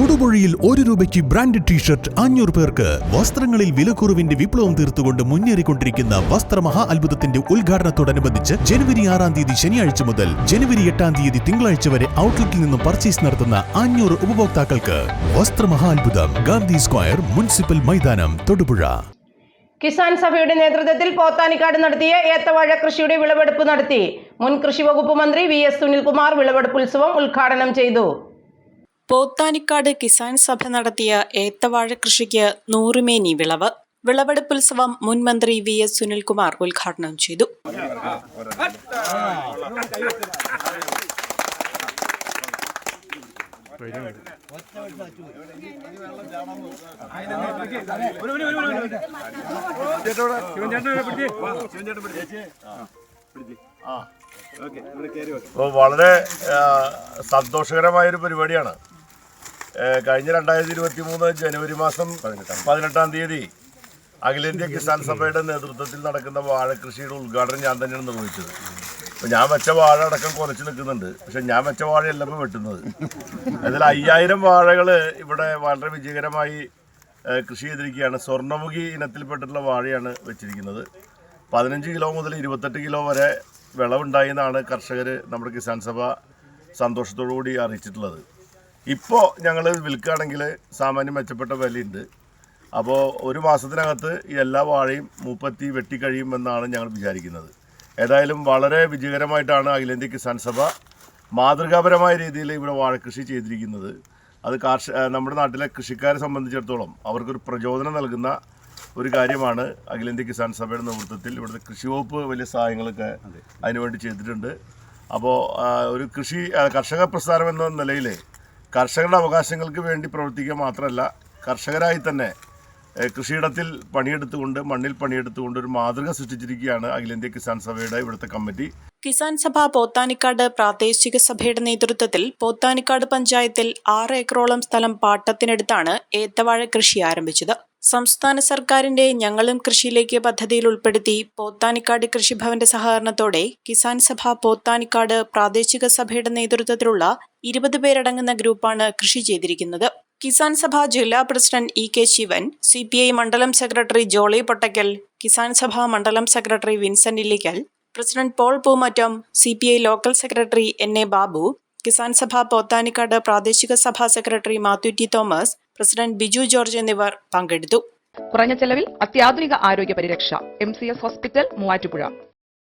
തൊടുപുഴയിൽ ഒരു രൂപയ്ക്ക് ബ്രാൻഡഡ് ടീഷർട്ട് അഞ്ഞൂറ് പേർക്ക്. വസ്ത്രങ്ങളിൽ വിലക്കുറവിന്റെ വിപ്ലവം തീർത്തുകൊണ്ട് മുന്നേറിക്കൊണ്ടിരിക്കുന്ന വസ്ത്രമഹാ അത്ഭുതത്തിന്റെ ഉദ്ഘാടനത്തോടനുബന്ധിച്ച് ജനുവരി ആറാം തീയതി ശനിയാഴ്ച മുതൽ ജനുവരി എട്ടാം തീയതി തിങ്കളാഴ്ച വരെ ഔട്ട്ലെറ്റിൽ നിന്നും പർച്ചേസ് നടത്തുന്ന അഞ്ഞൂറ് ഉപഭോക്താക്കൾക്ക് വസ്ത്രമഹാ അത്ഭുതം. ഗാന്ധി സ്ക്വയർ മുനിസിപ്പൽ മൈതാനം തൊടുപുഴ. കിസാൻ സഭയുടെ നേതൃത്വത്തിൽ പോത്താനിക്കാട് നടത്തിയ ഏത്തവാഴ കൃഷിയുടെ വിളവെടുപ്പ് നടത്തി. മുൻ കൃഷി വകുപ്പ് മന്ത്രി വി എസ് സുനിൽകുമാർ വിളവെടുപ്പ് ഉത്സവം ഉദ്ഘാടനം ചെയ്തു. പോത്താനിക്കാട് കിസാൻ സഭ നടത്തിയ ഏത്തവാഴ കൃഷിക്ക് നൂറുമേനി വിളവ്. വിളവെടുപ്പുത്സവം മുൻ മന്ത്രി വി എസ് സുനിൽകുമാർ ഉദ്ഘാടനം ചെയ്തു. വളരെ സന്തോഷകരമായ ഒരു പരിപാടിയാണ്. കഴിഞ്ഞ രണ്ടായിരത്തി ഇരുപത്തി മൂന്ന് ജനുവരി മാസം പതിനെട്ടാം തീയതി അഖിലേന്ത്യാ കിസാൻ സഭയുടെ നേതൃത്വത്തിൽ നടക്കുന്ന വാഴകൃഷിയുടെ ഉദ്ഘാടനം ഞാൻ തന്നെയാണ് നിർവഹിച്ചത്. അപ്പം ഞാൻ വെച്ച വാഴ അടക്കം കുറച്ച് നിൽക്കുന്നുണ്ട്. പക്ഷെ ഞാൻ വെച്ച വാഴയല്ല ഇപ്പോൾ വെട്ടുന്നത്. അതിൽ അയ്യായിരം വാഴകൾ ഇവിടെ വളരെ വിജയകരമായി കൃഷി ചെയ്തിരിക്കുകയാണ്. സ്വർണമുഖി ഇനത്തിൽപ്പെട്ടിട്ടുള്ള വാഴയാണ് വെച്ചിരിക്കുന്നത്. പതിനഞ്ച് കിലോ മുതൽ ഇരുപത്തെട്ട് കിലോ വരെ വിളവുണ്ടായി എന്നാണ് കർഷകർ നമ്മുടെ കിസാൻ സഭ സന്തോഷത്തോടു കൂടി അറിയിച്ചിട്ടുള്ളത്. ഇപ്പോൾ ഞങ്ങൾ വിൽക്കുകയാണെങ്കിൽ സാമാന്യം മെച്ചപ്പെട്ട വിലയുണ്ട്. അപ്പോൾ ഒരു മാസത്തിനകത്ത് ഈ എല്ലാ വാഴയും മൂപ്പത്തി വെട്ടിക്കഴിയുമെന്നാണ് ഞങ്ങൾ വിചാരിക്കുന്നത്. ഏതായാലും വളരെ വിജയകരമായിട്ടാണ് അഖിലേന്ത്യ കിസാൻ സഭ മാതൃകാപരമായ രീതിയിൽ ഇവിടെ വാഴക്കൃഷി ചെയ്തിരിക്കുന്നത്. അത് കാർഷിക നമ്മുടെ നാട്ടിലെ കൃഷിക്കാരെ സംബന്ധിച്ചിടത്തോളം അവർക്കൊരു പ്രചോദനം നൽകുന്ന ഒരു കാര്യമാണ് അഖിലേന്ത്യ കിസാൻ സഭയുടെ നേതൃത്വത്തിൽ ഇവിടുത്തെ കൃഷി വകുപ്പ് വലിയ സഹായങ്ങളൊക്കെ അതിനുവേണ്ടി ചെയ്തിട്ടുണ്ട്. അപ്പോൾ ഒരു കൃഷി കർഷക പ്രസ്ഥാനം എന്ന നിലയിൽ കർഷകരുടെ അവകാശങ്ങൾക്ക് വേണ്ടി പ്രവർത്തിക്കുക മാത്രമല്ല കർഷകരായി തന്നെ കൃഷിയിടത്തിൽ പണിയെടുത്തുകൊണ്ട് മണ്ണിൽ പണിയെടുത്തുകൊണ്ട് ഒരു മാതൃക സൃഷ്ടിച്ചിരിക്കുകയാണ് അഖിലേന്ത്യാ കിസാൻ സഭയുടെ ഇവിടുത്തെ കമ്മിറ്റി. കിസാൻ സഭ പോത്താനിക്കാട് പ്രാദേശിക സഭയുടെ നേതൃത്വത്തിൽ പോത്താനിക്കാട് പഞ്ചായത്തിൽ ആറ് ഏക്കറോളം സ്ഥലം പാട്ടത്തിനടുത്താണ് ഏത്തവാഴ കൃഷി ആരംഭിച്ചത്. സംസ്ഥാന സർക്കാരിന്റെ ഞങ്ങളും കൃഷിയിലേക്ക് പദ്ധതിയിൽ ഉൾപ്പെടുത്തി പോത്താനിക്കാട് കൃഷിഭവന്റെ സഹകരണത്തോടെ കിസാൻ സഭ പോത്താനിക്കാട് പ്രാദേശിക സഭയുടെ നേതൃത്വത്തിലുള്ള ഇരുപത് പേരടങ്ങുന്ന ഗ്രൂപ്പാണ് കൃഷി ചെയ്തിരിക്കുന്നത്. കിസാൻ സഭ ജില്ലാ president E K Sivan C P I മണ്ഡലം സെക്രട്ടറി ജോളി പൊട്ടക്കൽ കിസാൻ സഭ മണ്ഡലം secretary Vincent Illikkal president Paul Poomattam C P I local secretary N A Babu Kisan Sabha Pothanicad പ്രാദേശിക സഭാ secretary Mathew T Thomas president Biju George എന്നിവർ പങ്കെടുത്തു. കുറഞ്ഞ ചെലവിൽ അത്യാധുനിക ആരോഗ്യ പരിരക്ഷ M C S hospital Muvattupuzha.